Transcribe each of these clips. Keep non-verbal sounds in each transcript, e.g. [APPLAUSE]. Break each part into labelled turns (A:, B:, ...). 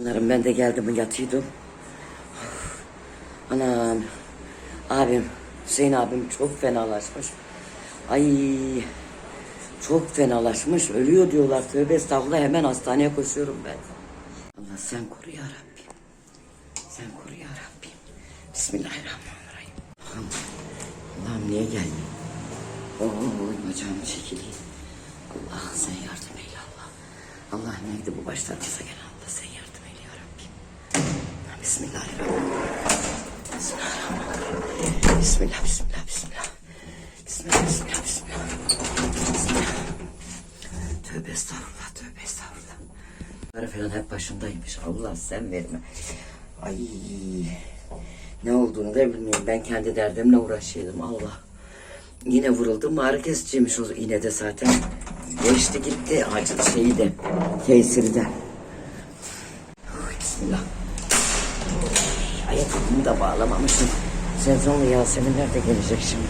A: Onların ben de geldim yatıyordum. Anam. Abim, Hüseyin abim çok fenalaşmış. Ay çok fenalaşmış. Ölüyor diyorlar. Tövbe estağfurullah hemen hastaneye koşuyorum ben. Allah sen koru ya Rabbim. Sen koru ya Rabbim. Bismillahirrahmanirrahim. Allah'ım, Allah'ım niye gelmiyor? Oy bacağım çekileyim. Allah sen yardım eyle Allah. Allah neydi bu baştan kısa gelen Allah sen yardım eyle ya Rabbim. Bismillahirrahmanirrahim. Bismillahirrahmanirrahim. Bismillah, bismillah, bismillah. Bismillah, bismillah, bismillah. Bismillah. Tövbe estağfurullah, tövbe estağfurullah. Bunlar falan hep başımdaymış. Allah sen verme. Ay ne olduğunu da bilmiyorum. Ben kendi derdimle uğraşıyordum. Allah. Yine vuruldum. Ağrı kesiciymiş o yine de zaten. Geçti gitti acı şeyi de. Tesiri de. Bismillah. Ayakkabımı da bağlamamışım. Sezonlu Yaseminler de gelecek şimdi.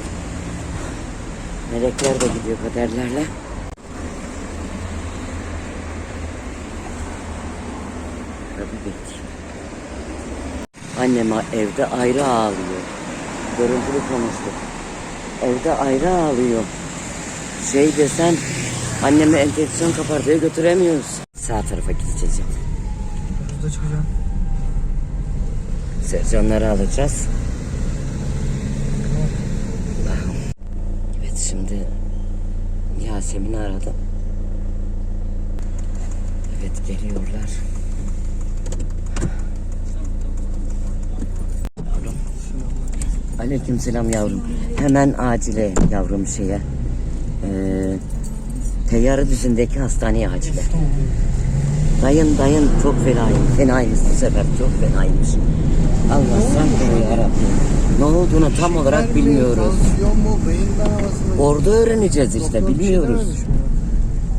A: Melekler de gidiyor kaderlerle. Tabii bekleyeyim. Annem evde ayrı ağlıyor. Görüntülü konuştuk. Evde ayrı ağlıyor. Şey desen annemi enfeksiyon kapar götüremiyoruz. Sağ tarafa gideceğiz.
B: Burada çıkacağım.
A: Sercanları alacağız. Allah'ım. Evet şimdi Yasemin'i aradım. Evet geliyorlar. Yavrum. Aleykümselam yavrum. Hemen acile yavrum şeye. Ee, Teyyarı düzündeki hastaneye acile. Dayın dayın çok fenayım. Fenaymış bu sefer çok fenaymış. Allah sen koru yarabbim. Ne olduğunu tam olarak bilmiyoruz. Orada öğreneceğiz işte
B: şeyler
A: bilmiyoruz.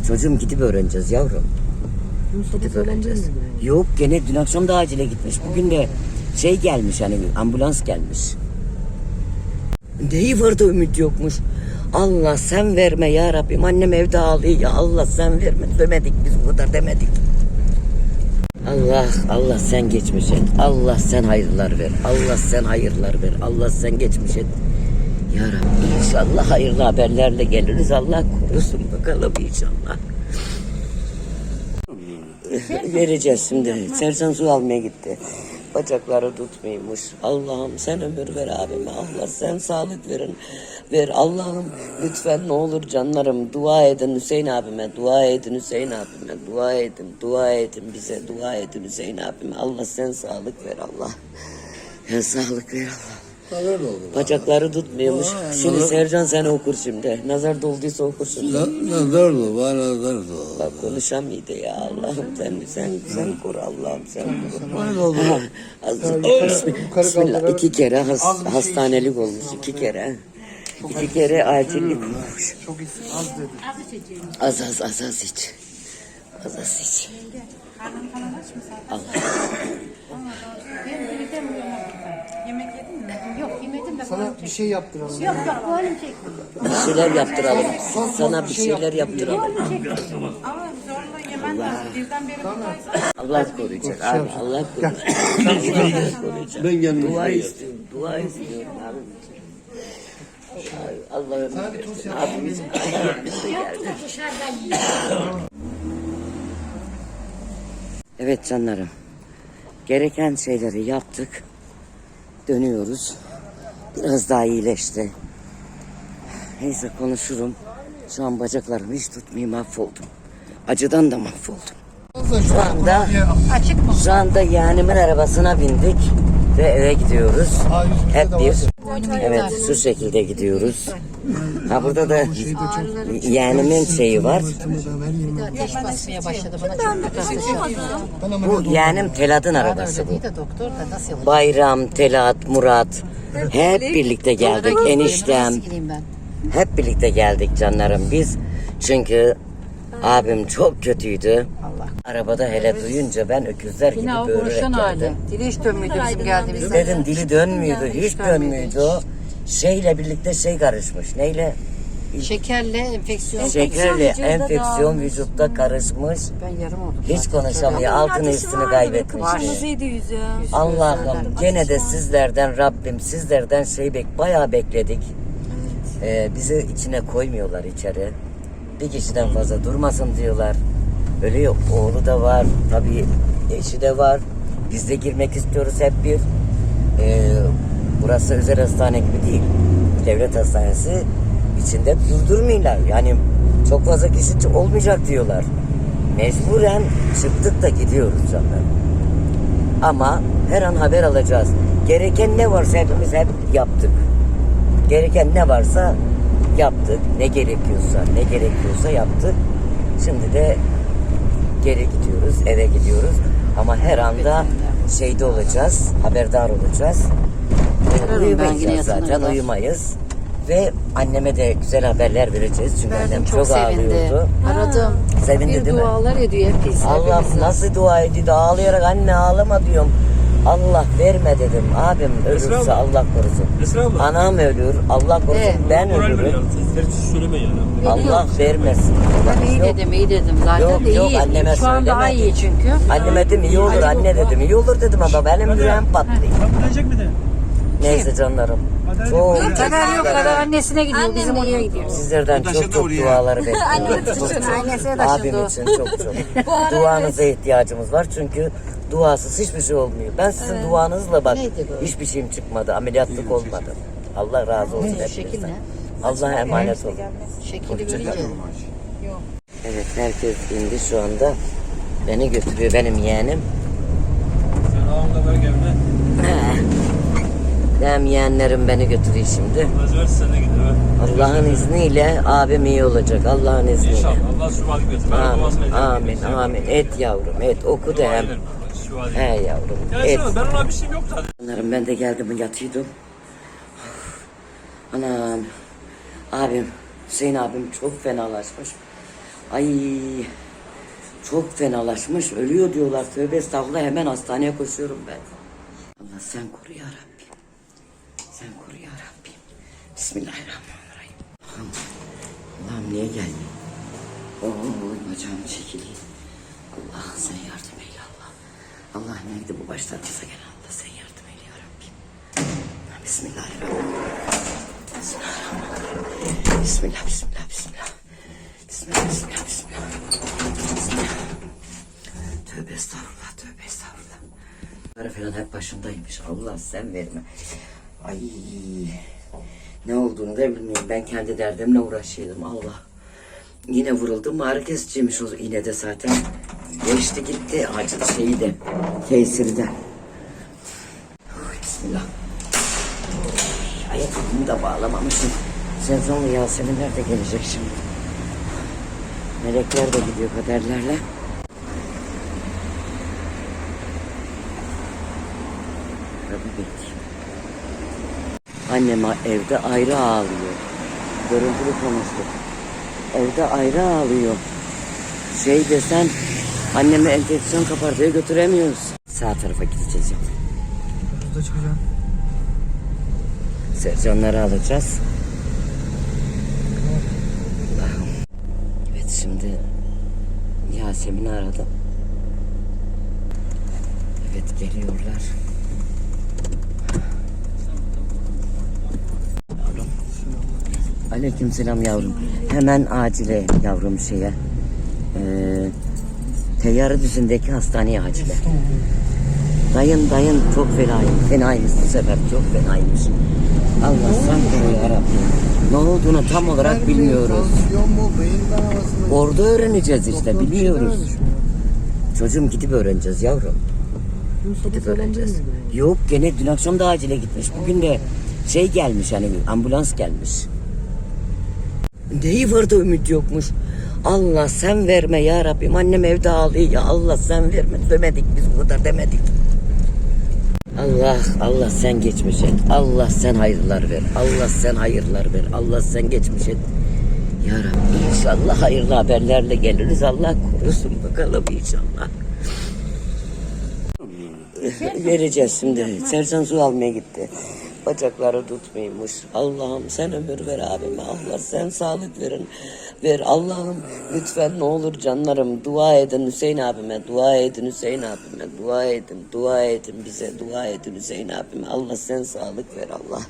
A: Çocuğum gidip öğreneceğiz yavrum. Gidip öğreneceğiz. Yok gene dün akşam da acile gitmiş. Bugün de şey gelmiş hani ambulans gelmiş. Neyi vardı ümit yokmuş. Allah sen verme ya Rabbim. Annem evde ağlıyor ya Allah sen verme. Demedik biz bu kadar demedik. Allah Allah sen geçmiş et. Allah sen hayırlar ver. Allah sen hayırlar ver. Allah sen geçmiş et. Ya Rabbi inşallah hayırlı haberlerle geliriz. Allah korusun bakalım inşallah. Vereceğiz şimdi. Sercan su almaya gitti. Bacakları tutmuyormuş. Allah'ım sen ömür ver abime. Allah sen sağlık verin. Ver Allah'ım lütfen ne olur canlarım dua edin Hüseyin abime. Dua edin Hüseyin abime. Dua edin. Dua edin bize. Dua edin Hüseyin abime. Allah sen sağlık ver Allah. Sen sağlık ver Allah.
B: Neler oldu?
A: Bacakları tutmuyormuş. Şimdi Sercan sen okur şimdi. Nazar dolduysa okur şimdi.
B: Nazar oldu, bana nazar oldu.
A: Bak konuşamıyordu ya Allah'ım sen sen sen koru Allah'ım sen koru.
B: Öyle oldu.
A: Ha, az-
B: yukarı
A: Bismillah iki kere has-
B: şey
A: hastanelik olmuş iki kere. İki kere acillik olmuş.
B: Çok az dedi.
A: Az az az az iç. Az az iç. Allah.
C: Ben birlikte mi Yemek yedin mi? Yok yemedim de
B: Sana bir şey yaptıralım.
C: Yok yok halim çekti.
A: Bir şeyler yaptıralım. Sana bir şeyler yaptıralım.
C: Ama zorla yemen lazım. Birden beri buradayız.
A: Allah koruyacak abi. Allah koruyacak. Allah koruyacak.
B: Ben geldim.
A: Dua istiyorum. Dua istiyorum abi. Allah'ım. Abimiz, abimiz de geldi. Evet canlarım. Gereken şeyleri yaptık. Dönüyoruz. Biraz daha iyileşti. Neyse konuşurum. Şu an bacaklarımı hiç tutmayayım mahvoldum. Acıdan da mahvoldum. Şu anda
C: Açık mı?
A: şu anda yeğenimin arabasına bindik ve eve gidiyoruz. Hep bir. Evet şu şekilde gidiyoruz. Ha burada da yeğenimin şeyi var.
C: Ateş basmaya başladı bana çok kötü şu an.
A: Bu yeğenim Telat'ın arabası bu.
C: Doktor da nasıl?
A: Bayram, Telat, Murat hep birlikte geldik. Eniştem
C: ben?
A: hep birlikte geldik canlarım biz. Çünkü abim çok kötüydü. Arabada hele duyunca ben öküzler gibi
C: Yine o
A: böğürerek
C: konuşan hali.
A: geldim.
C: Dili hiç dönmüyordu bizim geldiğimizde.
A: Dedim dili dönmüyordu, hiç dönmüyordu. Şeyle birlikte şey karışmış. Neyle?
C: Şekerle enfeksiyon.
A: Şekerle enfeksiyon
D: dağılmış.
A: vücutta karışmış.
C: Ben yarım oldum.
A: Hiç konuşamıyor. Altını üstünü kaybetmiş.
D: Yüzü.
A: Allah'ım gene de sizlerden Rabbim sizlerden şey bek bayağı bekledik. Ee, bizi içine koymuyorlar içeri. Bir kişiden fazla durmasın diyorlar. Öyle yok. Oğlu da var. Tabii eşi de var. Biz de girmek istiyoruz hep bir. Ee, burası özel hastane gibi değil. Devlet hastanesi içinde durdurmuyorlar. Yani çok fazla kişi olmayacak diyorlar. Mecburen çıktık da gidiyoruz canlar. Ama her an haber alacağız. Gereken ne varsa hepimiz hep yaptık. Gereken ne varsa yaptık. Ne gerekiyorsa, ne gerekiyorsa yaptık. Şimdi de geri gidiyoruz, eve gidiyoruz. Ama her anda şeyde olacağız, haberdar olacağız. Ee,
C: Ararım ben yine
A: Uyumayacağız zaten, uyumayız. Ve anneme de güzel haberler vereceğiz. Çünkü annem
C: Verdim
A: çok,
C: çok sevindi.
A: ağlıyordu.
C: Aradım.
A: Sevindi
C: bir
A: değil mi?
C: dualar ediyor hep biz.
A: Allah nasıl dua ediyordu ağlayarak anne ağlama diyorum. Allah verme dedim. Abim ölürse
E: abla.
A: Allah korusun.
E: Esra abla.
A: Anam ölür. Allah korusun.
C: Evet.
A: Ben
E: Moral
A: ölürüm.
E: Ters söyleme yani.
A: Allah vermesin.
C: Ben iyi
A: Yok.
C: dedim, iyi dedim. Zaten
A: Yok,
C: de
A: yok,
C: iyi.
A: anneme
C: Şu an daha iyi çünkü.
A: Anneme dedim iyi olur anne dedim. iyi olur dedim ama benim yüreğim patlıyor.
E: Kapatacak mı de?
A: Neyse canlarım. Çok
C: Kader yok, kader annesine gidiyor. Bizim oraya gidiyor.
A: sizlerden çok çok duaları [LAUGHS] bekliyorum. Çok çok.
C: Annesine de
A: Abim
C: o.
A: için çok çok. [LAUGHS] Duanıza ihtiyacımız var çünkü duasız hiçbir şey olmuyor. Ben sizin duanızla bak
C: Neydi bu?
A: hiçbir şeyim çıkmadı. Ameliyatlık olmadı. Allah razı olsun
C: şekil
A: hepinizden.
C: ne?
A: Allah'a emanet olun.
C: Şekili görünce.
A: Evet herkes indi şu anda. Beni götürüyor benim yeğenim.
E: Sen ağamda ver gelme. [LAUGHS]
A: He. Benim yeğenlerim beni götürüyor şimdi.
E: Git. Evet.
A: Allah'ın izniyle abim iyi olacak. Allah'ın izniyle.
E: İnşallah. Allah. Ben duasını
A: Amin, amin, amin. Et yavrum, et. Oku da hem. He yavrum,
E: Ya
A: et.
E: Ben ona bir şeyim yok zaten.
A: Canlarım ben de geldim yatıyordum. Anam. Abim, Hüseyin abim çok fenalaşmış. Ay çok fenalaşmış. Ölüyor diyorlar. Tövbe estağfurullah hemen hastaneye koşuyorum ben. Allah sen koru ya Rabbim. Sen koru ya Rabbim. Bismillahirrahmanirrahim. Allah'ım, Allah'ım niye geldin? Oo bacağım çekileyim. Allah sen yardım eyle Allah. Allah neydi bu başlarımıza gelen Allah sen yardım eyle ya Rabbim. Bismillahirrahmanirrahim. Bismillahirrahmanirrahim. Bismillah, bismillah, bismillah. Bismillah, bismillah, bismillah. Bismillah. Tövbe estağfurullah, tövbe estağfurullah. Para falan hep başımdaymış. Allah sen verme. Ay. Ne olduğunu da bilmiyorum. Ben kendi derdimle uğraşıyordum. Allah. Yine vuruldum. Ağrı kesiciymiş o yine de zaten. Geçti gitti acı şeyi de. Tesiri de. Bismillah. Ayakkabımı da bağlamamışım. Sezonlu Yaseminler de gelecek şimdi. Melekler de gidiyor kaderlerle. Rabbi bekliyor. Annem evde ayrı ağlıyor. Görüntülü konuştuk. Evde ayrı ağlıyor. Şey desen annemi enfeksiyon kapar diye götüremiyoruz. Sağ tarafa gideceğiz ya.
B: Burada çıkacağım.
A: Sercanları alacağız. Allah'ım. Evet şimdi Yasemin'i aradım. Evet geliyorlar. Aleykümselam yavrum. Hemen acile yavrum şeye. Ee, Teyyarı düzündeki hastaneye acile. Dayın dayın çok fenayım. Fenaymış bu sefer çok fenaymış. Allah sen koru yarabbim. Ne olduğunu tam olarak bilmiyoruz. Orada öğreneceğiz işte biliyoruz. Çocuğum gidip öğreneceğiz yavrum. Gidip öğreneceğiz. Yok gene dün akşam da acile gitmiş. Bugün de şey gelmiş hani ambulans gelmiş. Neyi vardı ümit yokmuş. Allah sen verme ya Rabbim. Annem evde ağlıyor ya Allah sen verme. Demedik biz bu kadar demedik. Allah Allah sen geçmiş et. Allah sen hayırlar ver. Allah sen hayırlar ver. Allah sen geçmiş et. Ya Rabbi inşallah hayırlı haberlerle geliriz. Allah korusun bakalım inşallah. Vereceğiz şimdi. Sercan su almaya gitti. Bacakları tutmuyormuş. Allah'ım sen ömür ver abime. Allah sen sağlık verin. Ver Allah'ım lütfen ne olur canlarım dua edin Hüseyin abime. Dua edin Hüseyin abime. Dua edin. Dua edin bize. Dua edin Hüseyin abime. Allah sen sağlık ver Allah.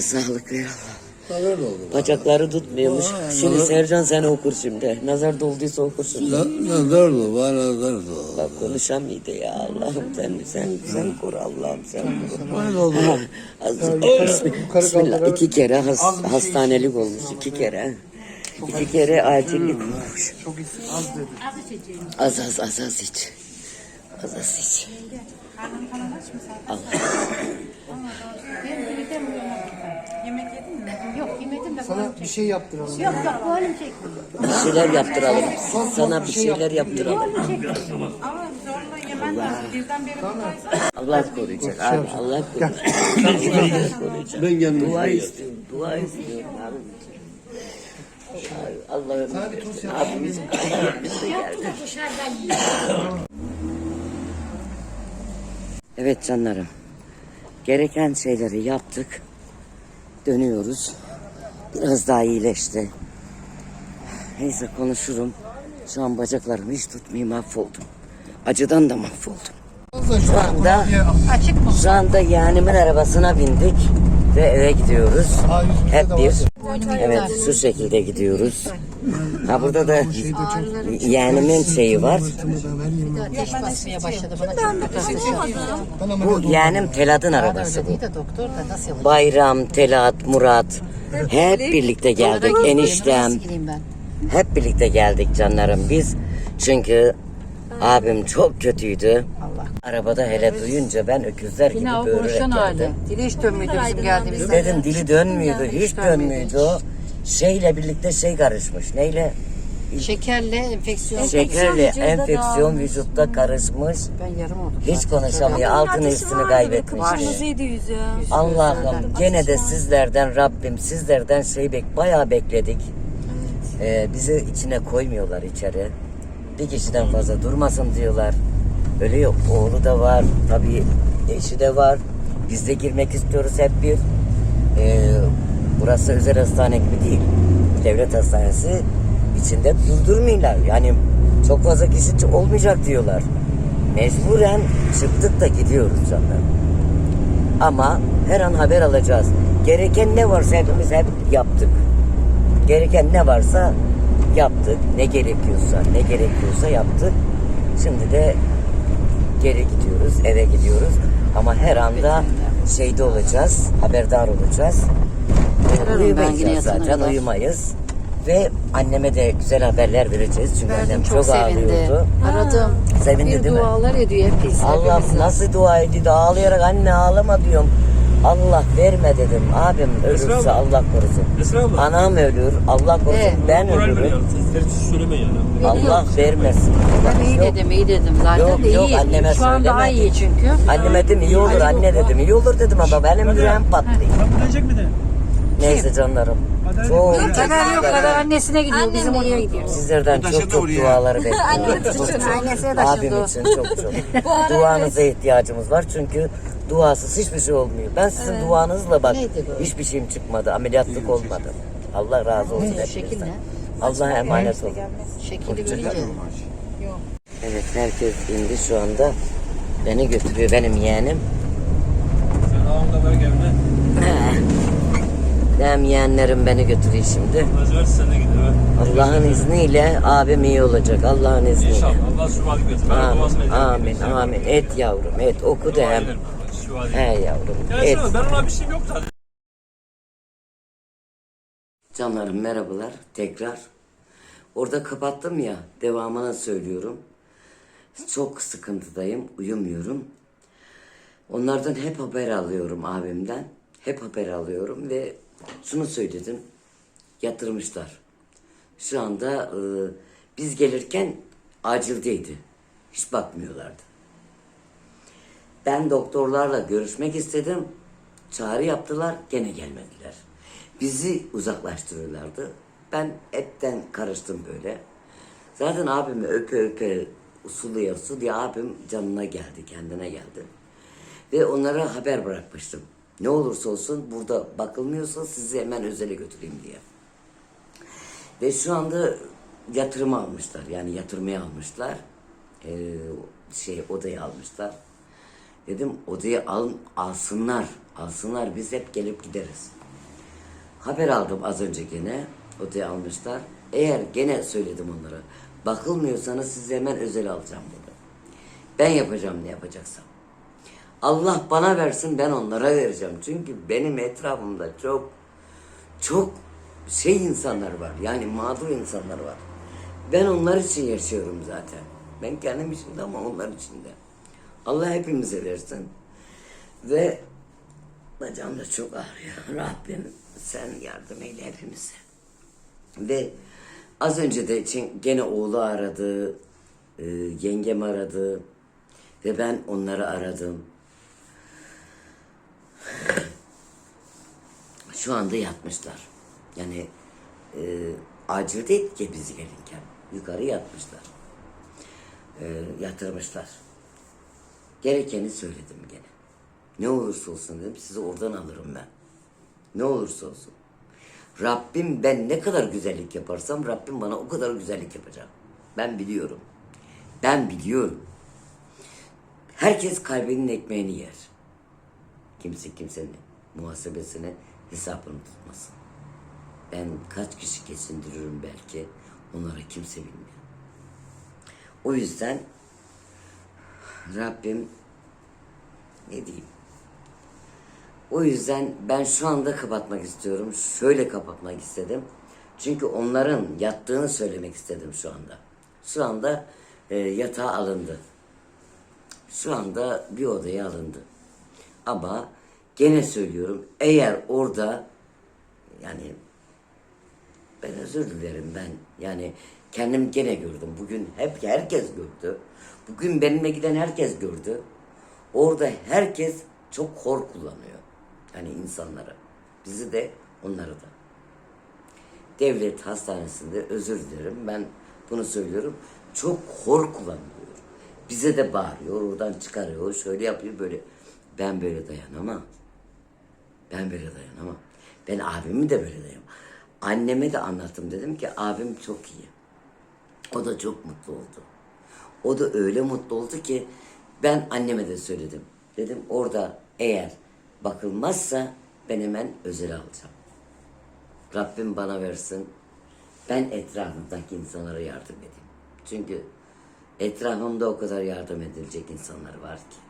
A: Sağlık ver Allah.
D: Nazar oldu.
A: Bacakları tutmuyormuş. Şimdi Sercan sen okur şimdi. Nazar dolduysa okur şimdi.
D: Nazar oldu. Bana nazar oldu.
A: Bak konuşamıyordu ya Allah'ım sen sen sen kur Allah'ım sen kur.
D: Öyle oldu.
A: Az, Bismillah.
B: kaldırarak
A: İki kere has,
B: şey
A: hastanelik olmuş. iki kere. İki kere acillik olmuş.
B: Çok is- az dedi.
A: Az az az az iç. Az az iç.
C: Yemek yedin mi?
B: Sana bir şey yaptıralım.
C: Yok yok çektim.
A: Bir şeyler yaptıralım. Sana bir şeyler yaptıralım.
C: Ama zorla yemem lazım. Birden beri buradaysa.
A: Allah koruyacak abi. Allah koruyacak. Allah koruyacak.
D: Ben kendim
A: Dua istiyorum. Dua istiyorum abi. Allah'ım. Abimiz geldi. Evet canlarım. Gereken şeyleri yaptık. Dönüyoruz. Biraz daha iyileşti. Neyse konuşurum. Şu an bacaklarımı hiç tutmayayım mahvoldum. Acıdan da mahvoldum. Şu anda
C: Açık mı?
A: şu anda yeğenimin arabasına bindik ve eve gidiyoruz. Hep bir. Evet şu şekilde gidiyoruz. Ha burada da yeğenimin şeyi var.
C: Ateş basmaya başladı bana. Çok kötü.
A: Bu yeğenim Telat'ın arabası bu. Bayram, Telat, Murat hep birlikte geldik. Eniştem hep birlikte geldik canlarım biz. Çünkü abim çok kötüydü. Arabada hele duyunca ben öküzler gibi
C: Yine o
A: böğürerek
C: konuşan hali.
A: geldim.
C: Dili hiç dönmüyordu bizim geldiğimizde.
A: Dedim dili dönmüyordu, hiç dönmüyordu. Şeyle birlikte şey karışmış. Neyle?
C: Şekerle enfeksiyon.
A: Şekerle enfeksiyon vücutta karışmış.
C: Ben yarım oldum.
A: Hiç konuşamıyor. Altını üstünü kaybetmişti.
F: Kırmızıydı yüzü.
A: Allah'ım gene de sizlerden Rabbim sizlerden şey bek bayağı bekledik. Ee, bizi içine koymuyorlar içeri. Bir kişiden fazla durmasın diyorlar. Öyle yok. Oğlu da var. Tabii eşi de var. Biz de girmek istiyoruz hep bir. Ee, burası özel hastane gibi değil. Devlet hastanesi içinde durdurmuyorlar. Yani çok fazla kişi olmayacak diyorlar. Mecburen çıktık da gidiyoruz canlar. Ama her an haber alacağız. Gereken ne varsa hepimiz hep yaptık. Gereken ne varsa yaptık. Ne gerekiyorsa, ne gerekiyorsa yaptık. Şimdi de geri gidiyoruz, eve gidiyoruz. Ama her anda şeyde olacağız, haberdar olacağız.
C: Ben yine
A: zaten, uyumayız. Ve anneme de güzel haberler vereceğiz. Çünkü annem
C: Verdim
A: çok,
C: çok sevindi.
A: ağlıyordu.
C: Aradım.
A: Sevindi
C: bir
A: değil mi?
C: dualar ediyor hep biz.
A: Allah
C: hepimiz.
A: nasıl dua ediyordu ağlayarak anne ağlama diyorum. Allah verme dedim. Abim ölürse
E: Esra abla.
A: Allah korusun.
E: Esra abla.
A: Anam ölür. Allah korusun.
C: Evet.
A: Ben
E: Moral ver
A: ölürüm.
E: Ters söyleme yani.
A: Allah vermesin.
C: Ben iyi
A: Yok.
C: dedim, iyi dedim. Zaten
A: Yok,
C: de
A: yok,
C: iyi.
A: anneme
C: Şu an daha
A: söylemedim.
C: iyi çünkü.
A: Anneme dedim iyi olur anne dedim. İyi olur dedim ama benim yüreğim patlıyor.
E: Kapatacak mı de?
A: Neyse canlarım. Çok
C: Kader yok, kader annesine gidiyor. Bizim oraya gidiyor.
A: sizlerden çok çok duaları [LAUGHS] bekliyorum. Çok çok.
C: Annesine taşıdı
A: Abim için çok çok. [LAUGHS] Duanıza ihtiyacımız var çünkü duasız hiçbir şey olmuyor. Ben sizin duanızla bak
C: Neydi bu?
A: hiçbir şeyim çıkmadı. Ameliyatlık olmadı. Allah razı olsun
C: Ne, şekil
A: hepinizden.
C: ne?
A: Allah'a emanet olun.
C: Şekili görünce.
A: Evet herkes indi şu anda. Beni götürüyor benim yeğenim.
E: Sen ağamda böyle gelme. [LAUGHS]
A: Benim yeğenlerim beni götürüyor şimdi. Allah'ın izniyle abim iyi olacak. Allah'ın izniyle.
E: İnşallah. Allah şifa etsin.
A: Amin, amin, amin. Et yavrum, et. Oku da hem. He yavrum,
E: Ya
A: et.
E: Ben ona bir şeyim yok zaten.
A: Canlarım merhabalar tekrar. Orada kapattım ya devamını söylüyorum. Çok sıkıntıdayım uyumuyorum. Onlardan hep haber alıyorum abimden. Hep haber alıyorum ve şunu söyledim. Yatırmışlar. Şu anda e, biz gelirken acildeydi. Hiç bakmıyorlardı. Ben doktorlarla görüşmek istedim. Çağrı yaptılar, gene gelmediler. Bizi uzaklaştırıyorlardı. Ben hepten karıştım böyle. Zaten abimi öpe öpe suluya suluya abim canına geldi, kendine geldi. Ve onlara haber bırakmıştım. Ne olursa olsun burada bakılmıyorsa sizi hemen özele götüreyim diye. Ve şu anda yatırıma almışlar. Yani yatırmaya almışlar. Ee, şey odayı almışlar. Dedim odayı al, alsınlar. Alsınlar biz hep gelip gideriz. Haber aldım az önce gene. Odayı almışlar. Eğer gene söyledim onlara. Bakılmıyorsanız sizi hemen özel alacağım dedi. Ben yapacağım ne yapacaksam. Allah bana versin ben onlara vereceğim. Çünkü benim etrafımda çok çok şey insanlar var. Yani mağdur insanlar var. Ben onlar için yaşıyorum zaten. Ben kendim için de ama onlar için de. Allah hepimize versin. Ve bacağım da çok ağrıyor. [LAUGHS] Rabbim sen yardım eyle hepimize. Ve az önce de için gene oğlu aradı, e, yengem aradı ve ben onları aradım. [LAUGHS] Şu anda yatmışlar. Yani e, acil değil ki bizi gelirken. Yukarı yatmışlar. E, yatırmışlar. Gerekeni söyledim gene. Ne olursa olsun dedim sizi oradan alırım ben. Ne olursa olsun. Rabbim ben ne kadar güzellik yaparsam Rabbim bana o kadar güzellik yapacak. Ben biliyorum. Ben biliyorum. Herkes kalbinin ekmeğini yer. Kimse kimsenin muhasebesini hesabını tutmasın. Ben kaç kişi geçindiririm belki onlara kimse bilmiyor. O yüzden Rabbim ne diyeyim? O yüzden ben şu anda kapatmak istiyorum. Şöyle kapatmak istedim. Çünkü onların yattığını söylemek istedim şu anda. Şu anda e, yatağa alındı. Şu anda bir odaya alındı. Ama gene söylüyorum eğer orada yani ben özür dilerim ben. Yani kendim gene gördüm. Bugün hep herkes gördü. Bugün benimle giden herkes gördü. Orada herkes çok hor kullanıyor. Yani insanları. Bizi de onları da. Devlet hastanesinde özür dilerim. Ben bunu söylüyorum. Çok hor kullanılıyor. Bize de bağırıyor. Oradan çıkarıyor. Şöyle yapıyor böyle. Ben böyle dayanamam. Ben böyle dayanamam. Ben abimi de böyle dayanamam. Anneme de anlattım. Dedim ki abim çok iyi. O da çok mutlu oldu. O da öyle mutlu oldu ki ben anneme de söyledim. Dedim orada eğer bakılmazsa ben hemen özel alacağım. Rabbim bana versin. Ben etrafımdaki insanlara yardım edeyim. Çünkü etrafımda o kadar yardım edilecek insanlar var ki.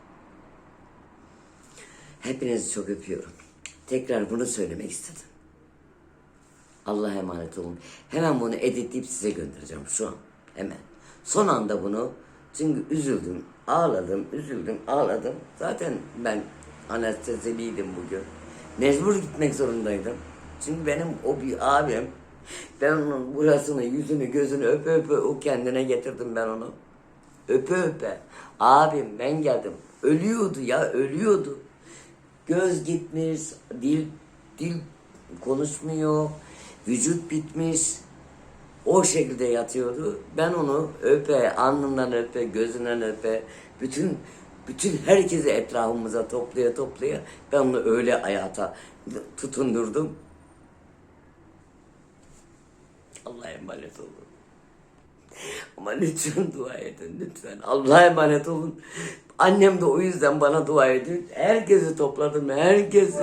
A: Hepinizi çok öpüyorum. Tekrar bunu söylemek istedim. Allah'a emanet olun. Hemen bunu editleyip size göndereceğim şu an. Hemen. Son anda bunu çünkü üzüldüm, ağladım, üzüldüm, ağladım. Zaten ben anesteziliydim bugün. Mecbur gitmek zorundaydım. Çünkü benim o bir abim. Ben onun burasını, yüzünü, gözünü öpe öpe o kendine getirdim ben onu. Öpe öpe. Abim ben geldim. Ölüyordu ya, ölüyordu. Göz gitmiş, dil dil konuşmuyor, vücut bitmiş. O şekilde yatıyordu. Ben onu öpe, alnından öpe, gözünden öpe, bütün bütün herkesi etrafımıza toplaya toplaya ben onu öyle hayata tutundurdum. Allah'a emanet olun. Ama lütfen dua edin lütfen. Allah'a emanet olun. Annem de o yüzden bana dua ediyor. Herkesi topladım, herkesi.